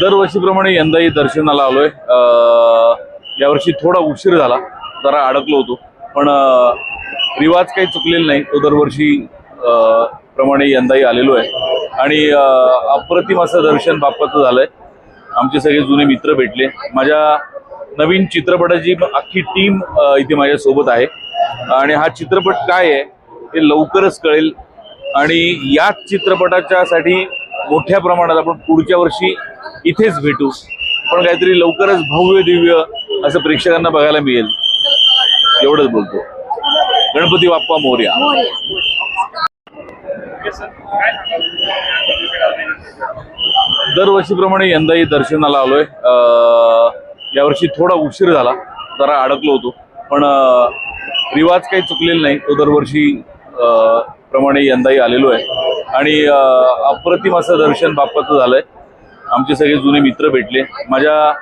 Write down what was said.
दरवर्षीप्रमाणे यंदाही दर्शनाला आलोय. यावर्षी थोडा उशीर झाला जरा अडकलो होतो. पण रिवाज काही चुकलेला नाही. तो दरवर्षी प्रमाणे यंदाही आलेलो आहे. आणि अप्रतिम असं दर्शन बाप्पाचं झालंय. आमचे सगळे जुने मित्र भेटले. माझ्या नवीन चित्रपटाची अख्खी टीम इथे माझ्या सोबत आहे. आणि हा चित्रपट काय आहे हे लवकरच कळेल. आणि याच चित्रपटाच्या साठी मोठ्या प्रमाणात आपण पुढच्या वर्षी इथेच भेटू. पण काहीतरी लवकरच भव्य दिव्य असं प्रेक्षकांना बघायला मिळेल. एवढंच बोलतो. गणपती बाप्पा मोर्या. दरवर्षीप्रमाणे यंदाही दर्शनाला आलोय. अं, यावर्षी थोडा उशीर झाला. जरा अडकलो होतो. पण रिवाज काही चुकलेला नाही. तो दरवर्षी अं, प्रमाणे यंदाही आलेलो आहे. आणि अप्रतिम असं दर्शन बाप्पाचं झालंय. आमचे सगळे जुने मित्र भेटले. माझ्या